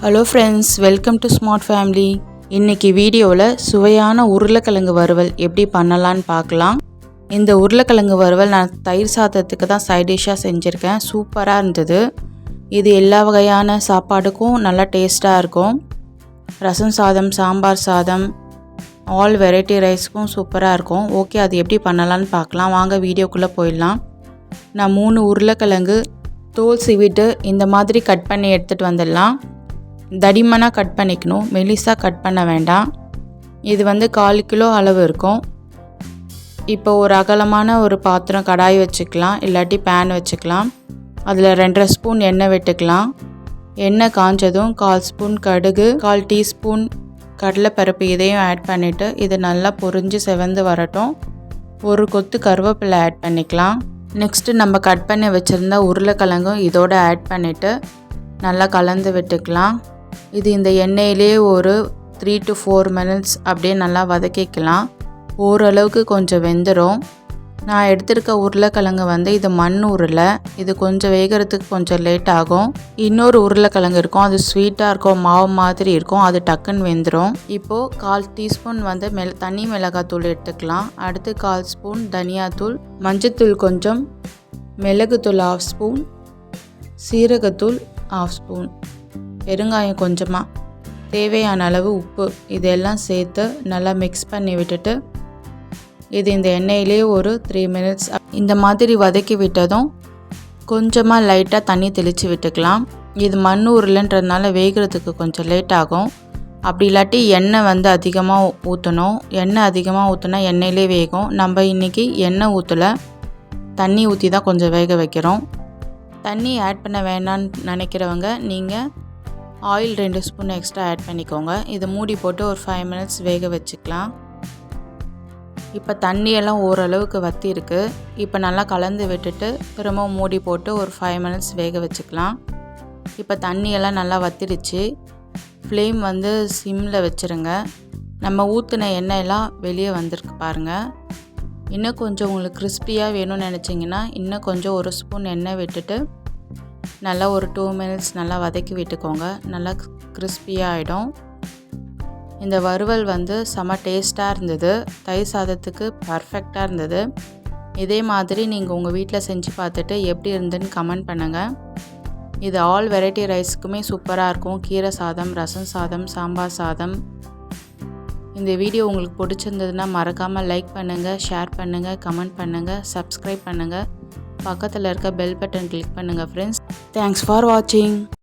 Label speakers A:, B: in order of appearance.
A: Hello friends welcome to smart family இன்னைக்கு வீடியோவில் சுவையான உருளைக்கிழங்கு வறுவல் எப்படி பண்ணலான்னு பார்க்கலாம். இந்த உருளைக்கிழங்கு வறுவல் நான் தயிர் சாதத்துக்கு தான் சைட் டிஷ்ஷாக செஞ்சுருக்கேன். சூப்பராக இருந்தது. இது எல்லா வகையான சாப்பாடுக்கும் நல்லா டேஸ்ட்டாக இருக்கும். ரசம் சாதம் சாம்பார் சாதம் ஆல் வெரைட்டி ரைஸ்க்கும் சூப்பராக இருக்கும். ஓகே அது எப்படி பண்ணலான்னு பார்க்கலாம். வாங்க வீடியோக்குள்ளே போயிடலாம். நான் மூணு உருளைக்கிழங்கு தோல் சிவிட்டு இந்த மாதிரி கட் பண்ணி எடுத்துகிட்டு வந்துடலாம். தடிமனாக கட் பண்ணிக்கணும். மெலிசாக கட் பண்ண வேண்டாம். இது வந்து கால் கிலோ அளவு இருக்கும். இப்போ ஒரு அகலமான ஒரு பாத்திரம் கடாய் வச்சுக்கலாம். இல்லாட்டி பேன் வச்சுக்கலாம். அதில் ரெண்டரை ஸ்பூன் எண்ணெய் விட்டுக்கலாம். எண்ணெய் காஞ்சதும் கால் ஸ்பூன் கடுகு கால் டீஸ்பூன் கடலைப்பருப்பு இதையும் ஆட் பண்ணிவிட்டு இது நல்லா பொரிஞ்சு செவந்து வரட்டும். ஒரு கொத்து கருவேப்பிலை ஆட் பண்ணிக்கலாம். நெக்ஸ்ட்டு நம்ம கட் பண்ணி வச்சுருந்த உருளைக்கிழங்கும் இதோட ஆட் பண்ணிவிட்டு நல்லா கலந்து விட்டுக்கலாம். இது இந்த எண்ணெயிலே ஒரு த்ரீ டு ஃபோர் மினிட்ஸ் அப்படியே நல்லா வதக்கிக்கலாம். ஓரளவுக்கு கொஞ்சம் வெந்துடும் நான் எடுத்திருக்க உருளைக்கிழங்கு வந்து இது மண் உருளை. இது கொஞ்சம் வேகிறதுக்கு கொஞ்சம் லேட் ஆகும். இன்னொரு உருளைக்கிழங்கு இருக்கும். அது ஸ்வீட்டாக இருக்கும் மாவு மாதிரி இருக்கும். அது டக்குன்னு வெந்துடும் இப்போது கால் டீஸ்பூன் வந்து மெல் தனி மிளகாத்தூள் எடுத்துக்கலாம். அடுத்து கால் ஸ்பூன் தனியாத்தூள். மஞ்சத்தூள் கொஞ்சம் மிளகுத்தூள் ஆஃப் ஸ்பூன் சீரகத்தூள் ஆஃப் ஸ்பூன் பெருங்காயம் கொஞ்சமாக தேவையான அளவு உப்பு இதெல்லாம் சேர்த்து நல்லா மிக்ஸ் பண்ணி விட்டுட்டு இது இந்த எண்ணெயிலே ஒரு த்ரீ மினிட்ஸ் இந்த மாதிரி வதக்கி விட்டதும் கொஞ்சமாக லைட்டாக தண்ணி தெளித்து விட்டுக்கலாம். இது மண் உருளைன்றதுனால வேகிறதுக்கு கொஞ்சம் லேட் ஆகும். அப்படி இல்லாட்டி எண்ணெய் வந்து அதிகமாக ஊற்றணும் எண்ணெய் அதிகமாக ஊற்றினா எண்ணெயிலே வேகும். நம்ம இன்றைக்கி எண்ணெய் ஊற்றலை தண்ணி ஊற்றி தான் கொஞ்சம் வேக வைக்கிறோம். தண்ணி ஆட் பண்ண வேணான்னு நினைக்கிறவங்க நீங்கள் ஆயில் ரெண்டு ஸ்பூன் எக்ஸ்ட்ரா ஆட் பண்ணிக்கோங்க. இதை மூடி போட்டு ஒரு ஃபைவ் மினிட்ஸ் வேக வச்சுக்கலாம். இப்போ தண்ணியெல்லாம் ஓரளவுக்கு வத்திருக்கு. இப்போ நல்லா கலந்து விட்டுட்டு திரும்ப மூடி போட்டு ஒரு ஃபைவ் மினிட்ஸ் வேக வச்சுக்கலாம். இப்போ தண்ணியெல்லாம் நல்லா வத்திடுச்சு. ஃப்ளேம் வந்து சிம்மில் வச்சுருங்க. நம்ம ஊற்றின எண்ணெயெல்லாம் வெளியே வந்திருக்கு பாருங்கள் இன்னும் கொஞ்சம் உங்களுக்கு கிறிஸ்பியாக வேணும்னு நினச்சிங்கன்னா இன்னும் கொஞ்சம் ஒரு ஸ்பூன் எண்ணெய் விட்டுட்டு நல்லா ஒரு டூ மினிட்ஸ் நல்லா வதக்கி விட்டுக்கோங்க. நல்லா கிறிஸ்பியாக ஆகிடும் இந்த வறுவல் வந்து செம டேஸ்ட்டாக இருந்தது. தயிர் சாதத்துக்கு பர்ஃபெக்டாக இருந்தது. இதே மாதிரி நீங்கள் உங்கள் வீட்டில் செஞ்சு பார்த்துட்டு எப்படி இருந்துன்னு கமெண்ட் பண்ணுங்கள் இது ஆல் வெரைட்டி ரைஸ்க்குமே சூப்பராக இருக்கும். கீரை சாதம் ரசம் சாதம் சாம்பார் சாதம். இந்த வீடியோ உங்களுக்கு பிடிச்சிருந்ததுன்னா மறக்காமல் லைக் பண்ணுங்கள் ஷேர் பண்ணுங்கள் கமெண்ட் பண்ணுங்கள் சப்ஸ்கிரைப் பண்ணுங்கள் பக்கத்தில் இருக்க பெல் பட்டன் கிளிக் பண்ணுங்கள் ஃப்ரெண்ட்ஸ் தேங்க்ஸ் ஃபார் வாட்சிங்